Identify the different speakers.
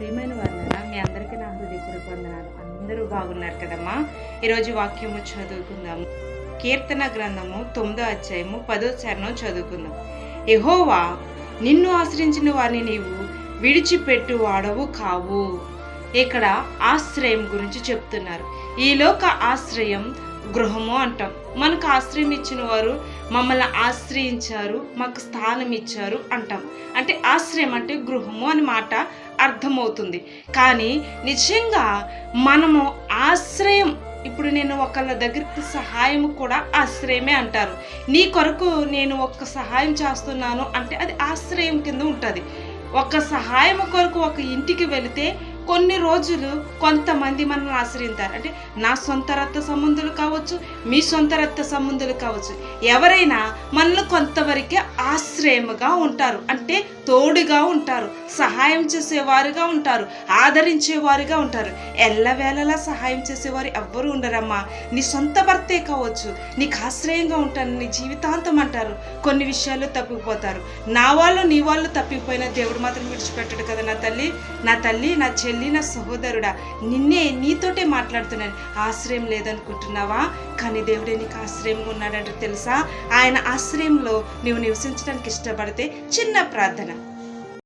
Speaker 1: ప్రియమైన వాళ్ళ మీ అందరికీ నా హృదయపూర్వక వందనాలు. అందరూ బాగున్నారు కదమ్మా? ఈరోజు వాక్యము చదువుకుందాము. కీర్తన గ్రంథము తొమ్మిదో అధ్యాయము పదో చరణం చదువుకుందాం. ఎహోవా నిన్ను ఆశ్రయించిన వారిని నీవు విడిచిపెట్టు వాడవు కావు. ఇక్కడ ఆశ్రయం గురించి చెప్తున్నారు. ఈ లోక ఆశ్రయం గృహము అంటాం. మనకు ఆశ్రయం ఇచ్చిన వారు మమ్మల్ని ఆశ్రయించారు మాకు స్థానం ఇచ్చారు అంటాం. అంటే ఆశ్రయం అంటే గృహము అని మాట అర్థమవుతుంది. కానీ నిజంగా మనము ఆశ్రయం ఇప్పుడు నేను ఒకళ్ళ దగ్గరికి సహాయం కూడా ఆశ్రయమే అంటారు. నీ కొరకు నేను ఒక్క సహాయం చేస్తున్నాను అంటే అది ఆశ్రయం కింద ఉంటుంది. ఒక సహాయం కొరకు ఒక ఇంటికి వెళితే కొన్ని రోజులు కొంతమంది మనల్ని ఆశ్రయించారు. అంటే నా సొంత రక్త సంబంధులు కావచ్చు మీ సొంత రక్త సంబంధులు కావచ్చు. ఎవరైనా మనల్ని కొంతవరకే ఆశ్రయముగా ఉంటారు. అంటే తోడుగా ఉంటారు. సహాయం చేసేవారుగా ఉంటారు. ఆదరించేవారుగా ఉంటారు. ఎల్లవేళలా సహాయం చేసేవారు ఎవ్వరూ ఉండరమ్మా. నీ సొంత భర్తే కావచ్చు నీకు ఆశ్రయంగా ఉంటాను నీ జీవితాంతం అంటారు. కొన్ని విషయాల్లో తప్పిపోతారు. నా వాళ్ళు నీ వాళ్ళు తప్పిపోయిన దేవుడు మాత్రం విడిచిపెట్టడు కదా నా తల్లి? నా తల్లి నా చెల్లి నా సహోదరుడా నిన్నే నీతోటే మాట్లాడుతున్నాను. ఆశ్రయం లేదనుకుంటున్నావా? కానీ దేవుడే నీకు ఆశ్రయంగా ఉన్నాడంటే తెలుసా? ఆయన ఆశ్రయంలో నువ్వు నివసించడానికి ఇష్టపడితే చిన్న ప్రార్థన.